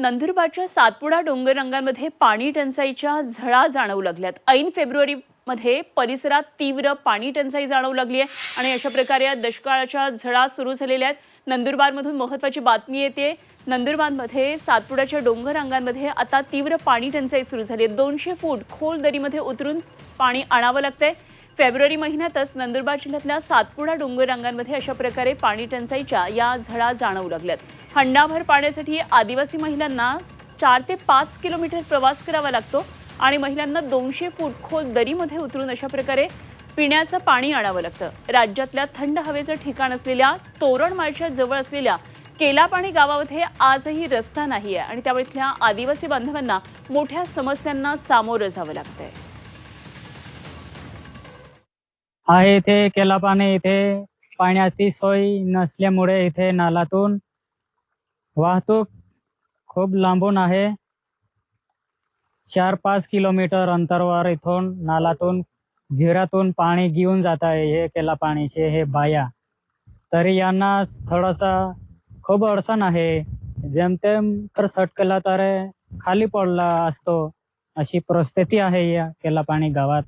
नंदुरबारच्या सातपुडा डोंगर रंगांमध्ये पाणी टंचाईच्या झळा जाणवू लागल्यात. ऐन फेब्रुवारीमध्ये परिसरात तीव्र पाणी टंचाई जाणवू लागली आहे आणि अशा प्रकारे या दुष्काळाच्या झळा सुरू झालेल्या आहेत. नंदुरबारमधून महत्वाची बातमी येते. नंदुरबारमध्ये सातपुड्याच्या डोंगर रंगांमध्ये आता तीव्र पाणी टंचाई सुरू झाली आहे. दोनशे फूट खोल दरीमध्ये उतरून पाणी आणावं लागतंय. फेब्रुवारी महिन्यातच नंदुरबार जिल्ह्यातल्या सातपुडा डोंगर रांगांमध्ये अशा प्रकारे पाणी टंचाईच्या या झळा जाणवू लागल्यात. हंडाभर पाण्यासाठी आदिवासी महिलांना चार ते पाच किलोमीटर प्रवास करावा लागतो आणि महिलांना दोनशे फूट खोल दरीमध्ये उतरून अशा प्रकारे पिण्याचं पाणी आणावं लागतं. राज्यातल्या थंड हवेचं ठिकाण असलेल्या तोरणमाळच्या जवळ असलेल्या केलापाणी गावामध्ये आजही रस्ता नाही आहे आणि त्यामुळे इथल्या आदिवासी बांधवांना मोठ्या समस्यांना सामोरं जावं लागतंय. आहे इथे केलापाने इथे. पाण्याची सोय नसल्यामुळे इथे नालातून वाहतूक खूप लांबून आहे. चार पाच किलोमीटर अंतरावर इथून नालातून झिरातून पाणी घेऊन जात आहे हे केला पाणीचे हे बाया. तरी यांना थोडासा खूप अडचण आहे. जेमतेम तर सटकला तर खाली पडला असतो अशी परिस्थिती आहे या केला पाणी गावात.